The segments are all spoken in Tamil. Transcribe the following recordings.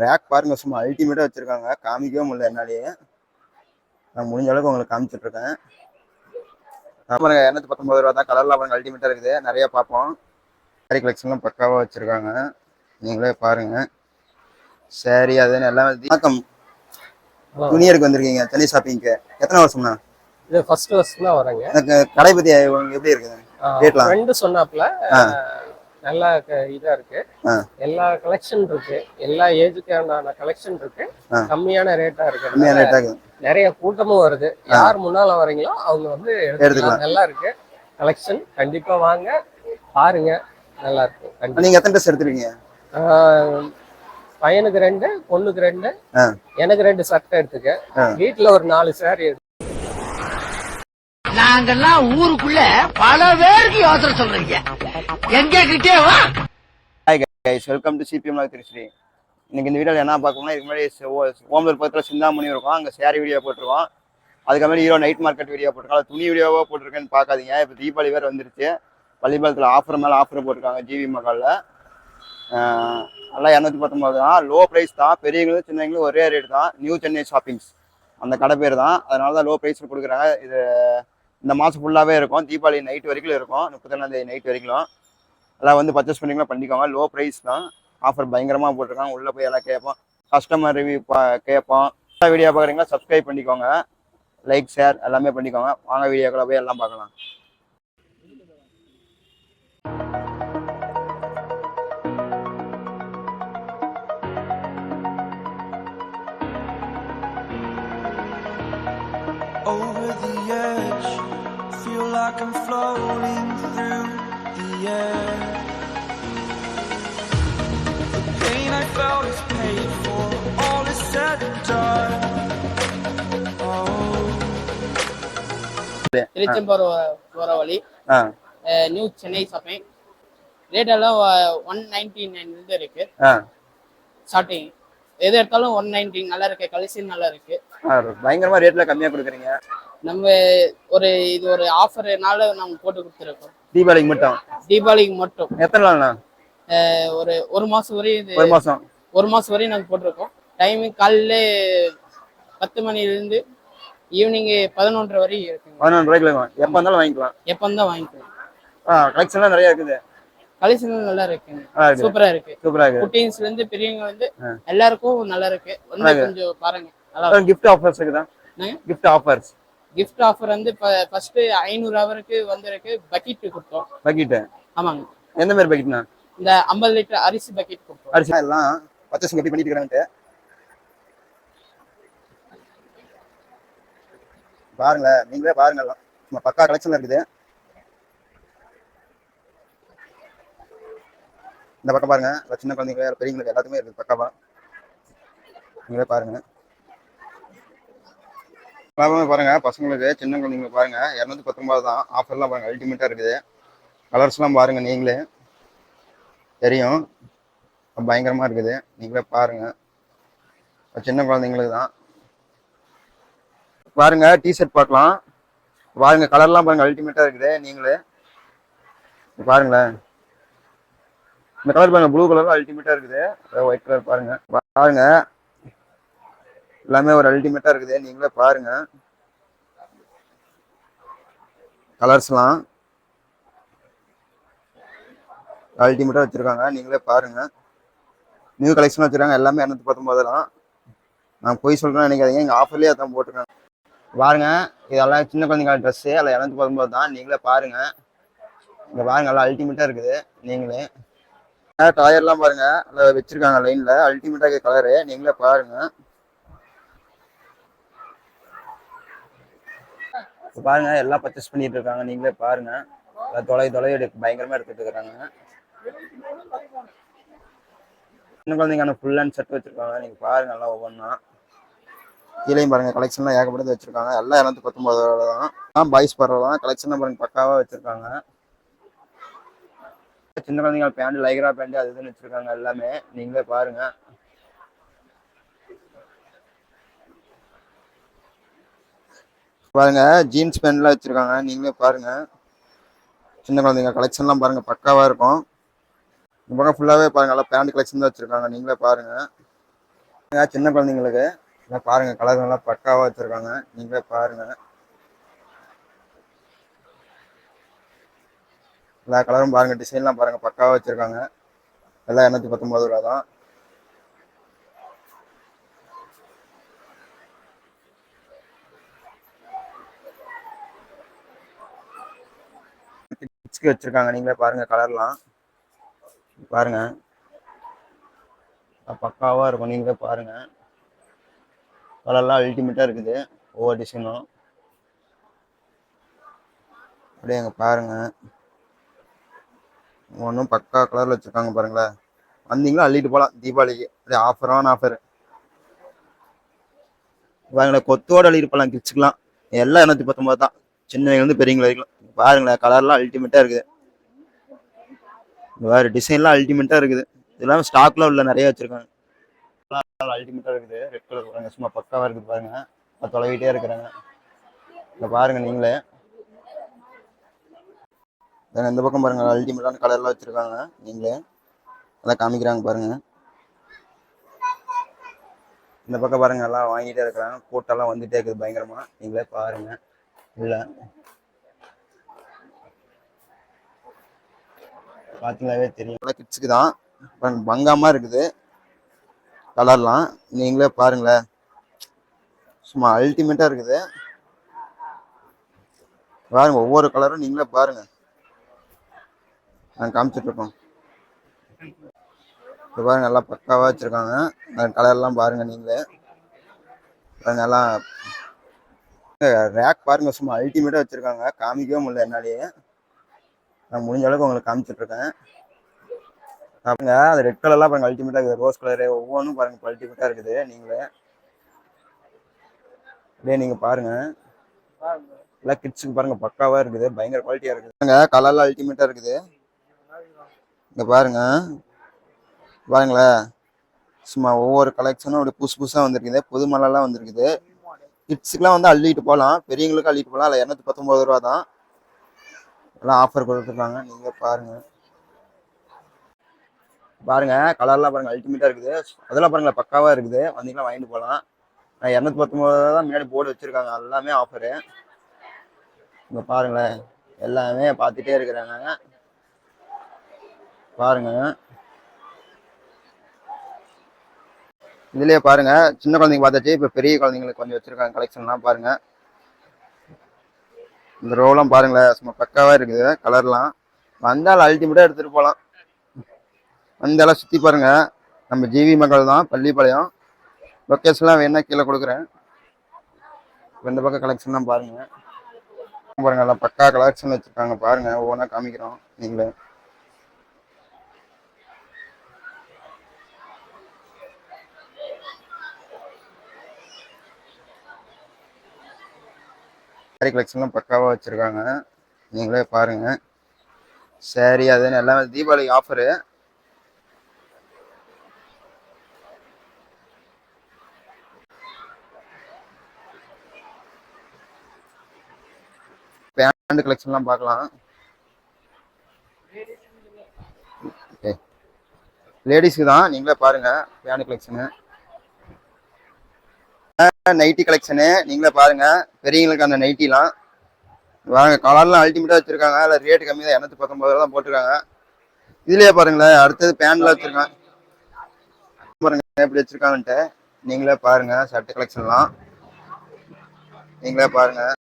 ரேக் பாருங்க சும்மா அல்டிமேட்டாக வச்சுருக்காங்க. காமிக்கவே முடியல என்னாலேயே. நான் முடிஞ்ச அளவுக்கு உங்களுக்கு காமிச்சிட்டு இருக்கேன் பாருங்க இரநூத்தி பத்தொம்பது ரூபா தான் கலர்லாம் பாருங்க அல்டிமேட்டாக இருக்குது. நிறைய பார்ப்போம். சாரி கலெக்ஷன்லாம் பக்காவாக வச்சுருக்காங்க. நீங்களே பாருங்க. சரி அதுன்னு எல்லாமே வணக்கம். துணி எடுக்க வந்திருக்கீங்க சென்னை ஷாப்பிங்க்கு எத்தனை வருஷம்ண்ணா? இது ஃபர்ஸ்ட் வருஷம் தான் வரேங்க எனக்கு கடை பற்றி எப்படி இருக்குது? ரேட்லாம்? ஃப்ரெண்டு சொன்னாப்ல. நல்லா இதா இருக்கு. எல்லா கலெக்ஷன் இருக்கு. எல்லா ஏஜுக்கான கலெக்ஷன் இருக்கு. கம்மியான ரேட்டா இருக்கு. நிறைய கூட்டமும் வருது. யார் முன்னால வரீங்களோ அவங்க வந்து எடுத்துக்கலாம். நல்லா இருக்கு. கலெக்ஷன் கண்டிப்பா வாங்க. பாருங்க. நல்லா இருக்கும் கண்டிப்பா. நீங்கள் எத்தனை ட்ரெஸ் எடுத்துருக்கீங்க? ஆஹ், பையனுக்கு ரெண்டு பொண்ணுக்கு ரெண்டு. எனக்கு ரெண்டு சட்டை எடுத்துக்க. வீட்டுல ஒரு நாலு சாரி நாங்கெல்லாம் ஊருக்குள்ள பல பேருக்கு யோசனை சொல்றீங்க. எங்க கிட்டே வா. Hi guys welcome to CBM Trichy இன்னைக்கு இந்த வீடியோவில் என்ன பார்க்கணும்னா இதுக்கு முன்னாடி ஓம்பூர் பக்கத்தில் சிந்தாமணி இருக்கும். அங்கே சேரீ வீடியோ போட்டிருக்கோம். அதுக்கப்புறம் ஹீரோ நைட் மார்க்கெட் வீடியோ போட்டிருக்கோம். அது துணி வீடியோவாக போட்டிருக்கேன்னு பார்க்காதீங்க. இப்போ தீபாவளி வேறு வந்துருச்சு. பள்ளிப்பாளத்தில் ஆஃபர் மேலே ஆஃபர் போட்டிருக்காங்க ஜிவி மகாலில். எல்லாம் இரநூத்தி பத்தொம்பது தான். லோ ப்ரைஸ் தான். பெரியவங்களும் சின்னவங்களும் ஒரே ரேட் தான். நியூ சென்னை ஷாப்பிங்ஸ் அந்த கடை பேர் தான். அதனால தான் லோ ப்ரைஸில் கொடுக்குறாங்க. இது இந்த மாதம் ஃபுல்லாகவே இருக்கும். தீபாவளி நைட் வரைக்கும் இருக்கும். முப்பத்தொன்னாந்தேதி நைட் வரைக்கும். எல்லாம் வந்து பர்ச்சேஸ் பண்ணிக்கலாம். பண்ணிக்கோங்க. லோ ப்ரைஸ் தான். ஆஃபர் பயங்கரமாக போட்டிருக்காங்க. உள்ளே போய் எல்லாம் கேட்போம். கஸ்டமர் ரிவ்யூ பா கேட்போம். வீடியோ பார்க்குறீங்களா சப்ஸ்கிரைப் பண்ணிக்கோங்க. லைக் ஷேர் எல்லாமே பண்ணிக்கோங்க. வாங்க வீடியோக்குள்ள போய் எல்லாம் பார்க்கலாம். திருச்செம்பூர் போகிற வழி. நியூ சென்னை ஷாப்பிங் ரேட் எல்லாம் ஒன் நைன்டி நைன்லேருந்து இருக்கு. ஆ. ஸ்டார்டிங் எது எடுத்தாலும் ஒன் நைன்டி நல்லா இருக்கு. கலெக்ஷன் நல்லா இருக்கு. ஆ பயங்கரமாக ரேட்டில் கம்மியாக கொடுக்குறீங்க. நம்ம ஒரு இது ஒரு ஆஃபர்னால நம்ம போட்டு கொடுத்துருக்கோம். தீபாவளிக்கு மட்டும். தீபாவளிக்கு மட்டும். எத்தனை நாள்ண்ணா? ஒரு ஒரு மாசம் வரையும் இது ஒரு மாதம் ஒரு மாசம் வரையும் நாங்கள் போட்டிருக்கோம். டைமிங் காலையில பத்து மணிலேருந்து ஈவினிங் பதினொன்றரை வரையும் இருக்குங்க. பதினொன்று ரூபாய்க்கு எப்போ இருந்தாலும் வாங்கிக்கலாம். எப்போ தான் வாங்கிக்கலாம். ஆ கலெக்ஷன்லாம் நிறைய இருக்குது. கலெக்ஷன் நல்லா இருக்குங்க. சூப்பரா இருக்கு. சூப்பராக இருக்குது. குட்டீஸ்ல இருந்து பெரியவங்க வந்து. எல்லாருக்கும் நல்லா இருக்கு. வந்து இருக்கு. கொஞ்சம் பாருங்க. நல்லா கிஃப்ட் ஆஃபர்ஸ் இருக்குதா? கிஃப்ட் ஆஃபர்ஸ் கிஃப்ட் ஆஃபர் வந்து ஃபர்ஸ்ட் ஐநூறு ஹவருக்கு வந்திருக்கு. பக்கெட் கொடுத்தோம். பக்கெட்டு ஆமாங்க. எந்த மாதிரி பக்கெட்ண்ணா இந்த ஐம்பது லிட்டர் அரிசி பக்கெட் கொடுத்தோம். அரிசி எல்லாம் பர்ச்சேஸ் பண்ணிட்டு இருக்கிறான்ட்டு பாருங்களேன் நீங்களே பாருங்கள் நம்ம பக்கா கலெக்ஷன் இருக்குது. இந்த பக்கம் பாருங்க சின்ன குழந்தைங்க பெரியவங்களுக்கு எல்லாத்துக்குமே இருக்குது பக்காவா. நீங்களே பாருங்க. எல்லாமே பாருங்க பசங்களுக்கு சின்ன குழந்தைங்களுக்கு பாருங்க இரநூத்தி பத்தொன்பது தான். ஆஃபர்லாம் பாருங்க அல்டிமேட்டா இருக்குது. கலர்ஸ்லாம் பாருங்க நீங்களே. தெரியும். பயங்கரமா இருக்குது. நீங்களே பாருங்க. சின்ன குழந்தைங்களுக்கு தான். பாருங்க டிஷர்ட் பார்க்கலாம். பாருங்க கலர்லாம் பாருங்க அல்டிமேட்டா இருக்குது நீங்களே. பாருங்களேன் இந்த கலர் பாருங்க ப்ளூ கலர் அல்டிமேட்டா இருக்குது. ஒயிட் கலர் பாருங்க. பாருங்க எல்லாமே ஒரு அல்டிமேட்டா இருக்குது நீங்களே பாருங்க. கலர்ஸ்லாம் அல்டிமேட்டா வச்சிருக்காங்க நீங்களே பாருங்க. நியூ கலெக்ஷன் வச்சிருக்காங்க எல்லாமே இரநூத்தி பத்தொன்பது நான் போய் சொல்றேன்னு நினைக்காதீங்க எங்கள் ஆஃபர்லேயே அதான் போட்டிருக்காங்க. பாருங்க இதெல்லாம் சின்ன குழந்தைங்க ட்ரெஸ்ஸு அதில் இறந்து போகும்போது தான் நீங்களே பாருங்க. இங்க பாருங்க எல்லாம் அல்டிமேட்டா இருக்குது நீங்களே. டயர்லாம் பாருங்க அதில் வச்சிருக்காங்க லைன்ல அல்டிமேட்டா கலரு நீங்களே பாருங்க. பாருங்க எல்லாம் பர்ச்சேஸ் பண்ணிட்டு இருக்காங்க நீங்களே பாருங்க. தொலை தொலை எடுக்க பயங்கரமா எடுத்துட்டு இருக்காங்க. சின்ன குழந்தைங்க ஃபுல் அண்ட் செட் வச்சிருக்காங்க நீங்க பாருங்க எல்லாம் ஒவ்வொன்றா கீழேயும் பாருங்க கலெக்ஷன்லாம் ஏகப்பட்டது வச்சிருக்காங்க. எல்லாம் இரநூத்தி பத்தொன்பது தான். பாய்ஸ் பரவாயில்ல தான். கலெக்ஷன் பாருங்க பக்காவா வச்சிருக்காங்க. சின்ன குழந்தைங்க பேண்ட் லைக்ரா பேண்ட் அது இதுன்னு வச்சிருக்காங்க எல்லாமே. நீங்களே பாருங்க. பாருங்க ஜீன்ஸ் பேண்ட்லாம் வச்சிருக்காங்க. நீங்களே பாருங்க. சின்ன குழந்தைங்க கலெக்ஷன்லாம் பாருங்க பக்காவா இருக்கும். இந்த பக்கம் ஃபுல்லாகவே பாருங்க எல்லாம் பேண்ட் கலெக்ஷன் தான் வச்சுருக்காங்க. நீங்களே பாருங்க. சின்ன குழந்தைங்களுக்கு எல்லாம் பாருங்க கலர் நல்லா பக்காவா வச்சிருக்காங்க. நீங்களே பாருங்க. எல்லா கலரும் பாருங்க டிசைன்லாம் பாருங்க பக்காவா வச்சிருக்காங்க. எல்லாம் இரநூத்தி பத்தொன்பது ரூபா தான். கிட்ஸ்க்கு வச்சிருக்காங்க நீங்களே பாருங்க கலர்லாம் பாருங்க. பக்காவா இருக்கும் நீங்களே பாருங்க. கலர்லாம் அல்டிமேட்டாக இருக்குது. ஒவ்வொரு டிசைனும் அப்படியே அங்கே பாருங்க. ஒன்றும் பக்கா கலரில் வச்சிருக்காங்க பாருங்களேன் வந்தீங்களா அள்ளிட்டு போகலாம் தீபாவளிக்கு. அப்படியே ஆஃபரான ஆஃபர் பாருங்களேன் கொத்தோட அள்ளிட்டு போகலாம் கிட்ஸுக்கெலாம் எல்லாம் இரநூத்தி பத்தொம்பது தான். சின்னவங்கலேருந்து பெரியவங்க வரைக்கும். பாருங்களேன் கலர்லாம் அல்டிமேட்டாக இருக்குது. வேறு டிசைன்லாம் அல்டிமேட்டாக இருக்குது. இதெல்லாம் ஸ்டாக்லாம் உள்ள நிறைய வச்சுருக்காங்க. அல்டிமேட்டாக இருக்குது. ரெட் கலர் பாருங்க சும்மா பக்காவாக இருக்குது பாருங்க. நான் தொலைவிட்டே இருக்கிறாங்க. இங்க பாருங்க நீங்களே. இந்த பக்கம் பாருங்க. அல்டிமேட்டான கலர்லாம் வச்சிருக்காங்க. நீங்களே. அதான் காமிக்கிறாங்க பாருங்க. இந்த பக்கம் பாருங்க. எல்லாம் வாங்கிட்டே இருக்கிறாங்க. கூட்டெல்லாம் வந்துட்டே இருக்குது பயங்கரமா. நீங்களே பாருங்க. இல்லை பார்த்தீங்களாவே தெரியும். கிட்ஸுக்கு தான். பங்காமா இருக்குது. கலர்லாம் நீங்களே பாருங்களேன். சும்மா அல்டிமேட்டாக இருக்குது. பாருங்க ஒவ்வொரு கலரும் நீங்களே பாருங்க. நாங்கள் காமிச்சிட்டு இருக்கோம். இப்போ பாருங்கள் நல்லா பக்காவாக வச்சுருக்காங்க. அந்த கலர்லாம் பாருங்கள் நீங்களே. நல்லா எல்லாம் ரேக் பாருங்க சும்மா அல்டிமேட்டாக வச்சுருக்காங்க. காமிக்கவே முடியல என்னாலேயே. நான் முடிஞ்ச அளவுக்கு உங்களுக்கு காமிச்சிட்ருக்கேன் பாருங்க அது ரெட் கலர்லாம் பாருங்க அல்டிமேட்டாக இருக்குது. ரோஸ் கலரு ஒவ்வொன்றும் பாருங்க அல்டிமேட்டாக இருக்குது. நீங்களே அப்படியே நீங்கள் பாருங்க. எல்லாம் கிட்ஸுக்கு பாருங்க பக்காவாக இருக்குது. பயங்கர குவாலிட்டியாக இருக்குது. பாருங்க கலர்லாம் அல்டிமேட்டாக இருக்குது. இங்கே பாருங்க. பாருங்களேன் சும்மா ஒவ்வொரு கலெக்ஷனும் அப்படியே புதுசு புதுசாக வந்திருக்குது. புது மலர்லாம் வந்திருக்குது. கிட்ஸுக்குலாம் வந்து அள்ளிட்டு போகலாம். பெரியவங்களுக்கும் அள்ளிட்டு போகலாம். அதில் இரநூத்தி பத்தொம்பது ரூபா தான் எல்லாம் ஆஃபர் கொடுத்துருக்காங்க. நீங்கள் பாருங்கள் பாருங்க கலர்லாம் பாருங்க அல்டிமேட்டாக இருக்குது. அதெல்லாம் பாருங்க பக்காவாக இருக்குது. வந்தீங்கன்னா வாங்கிட்டு போகலாம் நான் இரநூத்தி பத்தொம்பது தான் முன்னாடி போர்டு வச்சுருக்காங்க. எல்லாமே ஆஃபரு இங்கே பாருங்களேன் எல்லாமே பார்த்துட்டே இருக்கிறாங்க. பாருங்க. இதுலேயே பாருங்க சின்ன குழந்தைங்க பார்த்தாச்சு. இப்போ பெரிய குழந்தைங்களுக்கு கொஞ்சம் வச்சிருக்காங்க கலெக்ஷன்லாம் பாருங்க. இந்த ரோலாம் பாருங்களேன் சும்மா பக்காவாக இருக்குது கலர்லாம் வந்தால் அல்டிமேட்டாக எடுத்துகிட்டு போகலாம் வந்தாலும் சுற்றி பாருங்க. நம்ம ஜிவி மக்கள் தான் பள்ளிப்பாளையம். லொக்கேஷன்லாம் வேணா கீழே கொடுக்குறேன். இந்த பக்கம் கலெக்ஷன்லாம் பாருங்க. பாருங்க எல்லாம் பக்கா கலெக்ஷன் வச்சிருக்காங்க. பாருங்க ஒவ்வொன்றா காமிக்கிறோம். நீங்களே. சாரி கலெக்ஷன்லாம் பக்காவாக வச்சுருக்காங்க. நீங்களே பாருங்க. சரி அதுன்னு எல்லாமே தீபாவளி ஆஃபரு பேண்ட் கலெக்ஷன்லாம் பார்க்கலாம். ஓகே லேடிஸ்க்கு தான் நீங்களே பாருங்க பேண்ட் கலெக்ஷனு நைட்டி கலெக்ஷனு நீங்களே பாருங்க பெரியவங்களுக்கு அந்த நைட்டிலாம் வாங்க கலர்லாம் அல்டிமேட்டாக வச்சுருக்காங்க அதில் ரேட்டு கம்மி தான் இரநூத்தி பத்தொம்பது ரூபா தான் போட்டிருக்காங்க. இதுலேயே பாருங்களேன் அடுத்தது பேண்டில் வச்சுருக்கேன் பாருங்க எப்படி வச்சுருக்காங்கன்ட்டு நீங்களே பாருங்கள் ஷர்ட் கலெக்ஷன்லாம் நீங்களே பாருங்கள்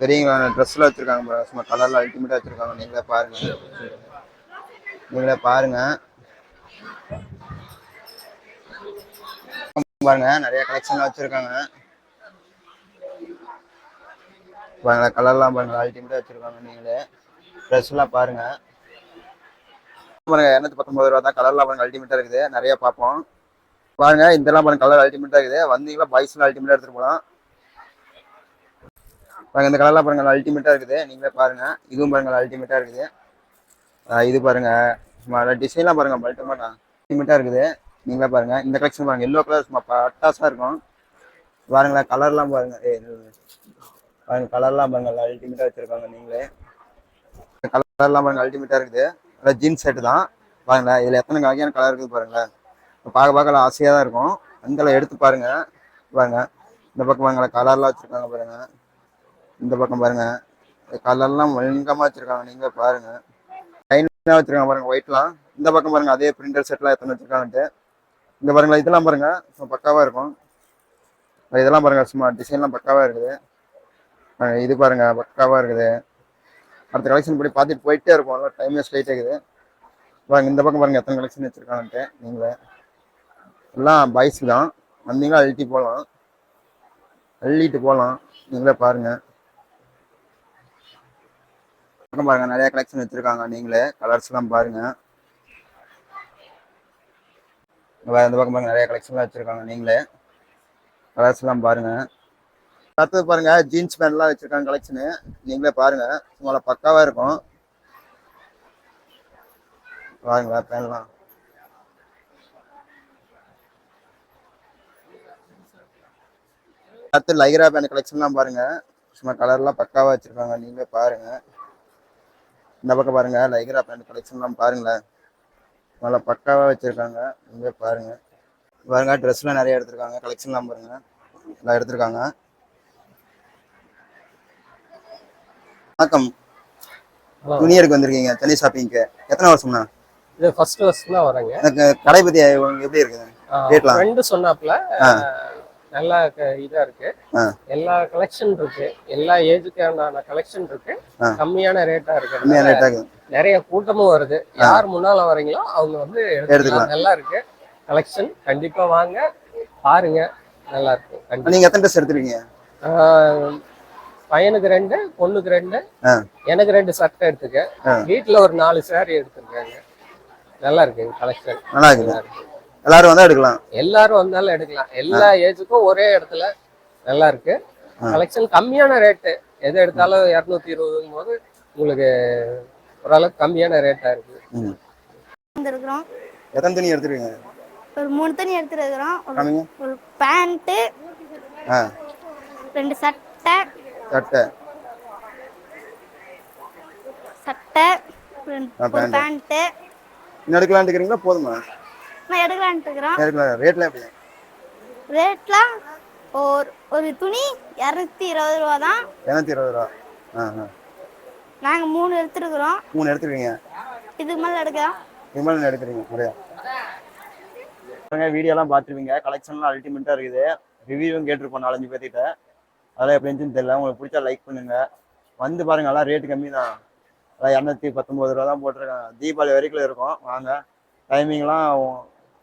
பெரியவங்க ட்ரெஸ்லாம் வச்சுருக்காங்க பாருங்க சும்மா கலரில் அல்டிமேட்டாக வச்சுருக்காங்க. நீங்களே பாருங்க. நீங்களே பாருங்க. பாருங்க. நிறைய கலெக்ஷன்லாம் வச்சுருக்காங்க. பாருங்க கலர்லாம் பாருங்க. அல்டிமேட்டாக வச்சுருக்காங்க நீங்களே. ட்ரெஸ்லாம் பாருங்கள் பாருங்க. பாருங்க இரநூத்தி பத்தொன்பது ரூபா தான் கலர்லாம் பாருங்க. அல்டிமேட்டாக இருக்குது. நிறைய பார்ப்போம். பாருங்க இதெல்லாம் பாருங்க கலர் அல்டிமேட்டாக இருக்குது. வந்தீங்களா பாய்ஸ்லாம் அல்டிமேட்டாக எடுத்துகிட்டு போகலாம். பாருங்க இந்த கலர்லாம் பாருங்க அல்டிமேட்டா இருக்குது. நீங்களே பாருங்க. இதுவும் பாருங்க அல்டிமேட்டா இருக்குது. இது பாருங்க. சும்மா டிசைன்லாம் பாருங்க அல்டிமேட்டா அல்டிமேட்டா இருக்குது. நீங்களே பாருங்க. இந்த கலெக்ஷன் பாருங்க எல்லோ கலர் சும்மா பட்டாசா இருக்கும். பாருங்களேன் கலர்லாம் பாருங்க. ஏய், பாருங்கள் பாருங்க கலர்லாம் பாருங்க அல்டிமேட்டா வச்சிருக்காங்க நீங்களே. கலர்லாம் பாருங்க அல்டிமேட்டா இருக்குது. அதான் ஜீன்ஸ் செட்டு தான். பாருங்களேன் இதுல எத்தனை வகையான கலர் இருக்குது பாருங்களேன் பார்க்க பார்க்க ஆசையாக தான் இருக்கும். அந்தல எடுத்து பாருங்க. பாருங்க. இந்த பக்கம் பாருங்களேன் கலர்லாம் வச்சிருக்காங்க பாருங்க. இந்த பக்கம் பாருங்க. கலர்லாம் ஒழுங்கமா வச்சிருக்காங்க. நீங்க பாருங்க. லைனா வச்சிருக்காங்க பாருங்க ஒயிட்லாம் இந்த பக்கம் பாருங்க அதே பிரிண்டர் செட்லாம் எத்தனை வச்சிருக்காங்கன்ட்டு. இங்க பாருங்களா இதெல்லாம் பாருங்க. சும்மா பக்காவா இருக்கும். இதெல்லாம் பாருங்க சும்மா டிசைன்லாம் பக்காவா இருக்குது. இது பாருங்க பக்காவா இருக்குது. அடுத்த கலெக்ஷன் படி பார்த்துட்டு போயிட்டே இருக்கும் நல்லா டைம் வேஸ்ட் ஆகிட்டே இருக்குது. பாருங்க இந்த பக்கம் பாருங்க எத்தனை கலெக்ஷன் வச்சிருக்காங்கன்ட்டு நீங்களே. எல்லாம் பாய்ஸ் தான். வந்தீங்கன்னா அழுத்தி போகலாம் அள்ளிட்டு போகலாம் நீங்களே பாருங்கள் பக்கம் பாருங்க நிறைய கலெக்ஷன் வச்சிருக்காங்க. நீங்களே கலர்ஸ் எல்லாம் பாருங்க. இந்த பக்கம் பாருங்க நிறைய கலெக்ஷன்லாம் வச்சிருக்காங்க. நீங்களே கலர்ஸ் எல்லாம் பாருங்க. அடுத்தது பாருங்க ஜீன்ஸ் பேண்ட்லாம் வச்சிருக்காங்க கலெக்ஷனு நீங்களே பாருங்க சும்மா பக்காவா இருக்கும். பாருங்களா பேண்ட்லாம் அடுத்து லைக்ரா பேண்ட் கலெக்ஷன்லாம் பாருங்க. சும்மா கலர்லாம் பக்காவா வச்சிருக்காங்க. நீங்களே பாருங்க. இந்த பக்கம் பாருங்க லைக்ரா பேண்ட் கலெக்ஷன்லாம் பாருங்களேன். நல்லா பக்காவா வச்சிருக்காங்க. நீங்களே பாருங்க. பாருங்க ட்ரெஸ்லாம் நிறைய எடுத்திருக்காங்க. கலெக்ஷன்லாம் பாருங்க. எல்லாம் எடுத்திருக்காங்க. வணக்கம். Hello. துணி எடுக்க வந்திருக்கீங்க சென்னை ஷாப்பிங்க்கு எத்தனை வருஷம்னா இது ஃபர்ஸ்ட் வருஷம் தான் வரேங்க. எனக்கு கடை உங்களுக்கு எப்படி இருக்குது? ரேட்லாம்? ஃப்ரெண்டு சொன்னாப்ல. நல்லா இதா இருக்கு. எல்லா கலெக்ஷன் இருக்கு. எல்லா ஏஜுக்கான கலெக்ஷன் இருக்கு. கம்மியான ரேட்டா இருக்கு. நிறைய கூட்டமும் வருது. யார் முன்னால வரீங்களோ அவங்க வந்து எடுத்துக்கலாம். நல்லா இருக்கு. கலெக்ஷன் கண்டிப்பா வாங்க. பாருங்க. நல்லா இருக்கு. நீங்க எத்தனை ட்ரெஸ் எடுத்துருக்கீங்க? ஆஹ் பையனுக்கு ரெண்டு பொண்ணுக்கு ரெண்டு. எனக்கு ரெண்டு சட்டை எடுத்துக்க. வீட்டுல ஒரு நாலு saree எடுத்துருக்காங்க. நல்லா இருக்கு. கலெக்ஷன் நல்லா இருக்குது எல்லாரும் வந்தா எடுக்கலாம். எல்லாரும் வந்தாலும் எடுக்கலாம். எல்லா ஏஜுக்கும் ஒரே இடத்துல நல்லா இருக்கு. கலெக்ஷன் கம்மியான ரேட்டு எது எடுத்தாலும் இரநூத்தி இருபதுங்கும் போது உங்களுக்கு ஓரளவுக்கு கம்மியான ரேட்டா இருக்கு. வந்திருக்கிறோம். எத்தனை துணி எடுத்துருக்கீங்க ஒரு மூணு தண்ணி எடுத்துருக்கிறோம். ஒரு பேண்ட்டு ரெண்டு சட்டை. சட்டை. சட்டை. பேண்ட்டு இன்னும் எடுக்கலாம்னு இருக்கிறீங்களா? போதுமா? நான் எடுக்கலான்ட்டு எடுக்கலாம். ரேட்லாம் எப்படி? ரேட்லாம் ஒரு ஒரு துணி இரநூத்தி இருபது ரூபா தான். இரநூத்தி இருபது ரூபா. ஆ ஆ. நாங்கள் மூணு எடுத்துருக்குறோம். மூணு எடுத்துருக்கீங்க. இதுக்கு மேலே எடுக்கலாம் விமல் எடுக்கிறீங்க முறையா வீடியோலாம் பார்த்துருவீங்க கலெக்ஷன்லாம் அல்டிமேட்டாக இருக்குது. ரிவ்யூவும் கேட்டிருப்போம் நாலஞ்சு பேர்த்திட்ட அதெல்லாம் எப்படி இருந்துச்சுன்னு தெரியல. உங்களுக்கு பிடிச்சா லைக் பண்ணுங்க. வந்து பாருங்க எல்லாம் ரேட்டு கம்மி தான். அதான் இரநூத்தி பத்தொம்பது ரூபா தான் போட்டிருக்காங்க. தீபாவளி வரைக்கும் இருக்கும். வாங்க. டைமிங்லாம்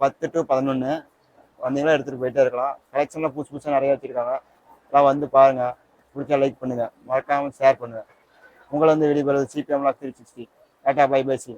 பத்து டு பதினொன்று வந்தீங்கன்னா எடுத்துகிட்டு போயிட்டே இருக்கலாம். கலெக்ஷன்லாம் புதுசு புதுசாக நிறைய வச்சுருக்காங்க. எல்லாம் வந்து பாருங்க. பிடிச்சா லைக் பண்ணுங்க. மறக்காமல் ஷேர் பண்ணுங்க. உங்களை வந்து வெளியே CBM three sixty tata bye bye see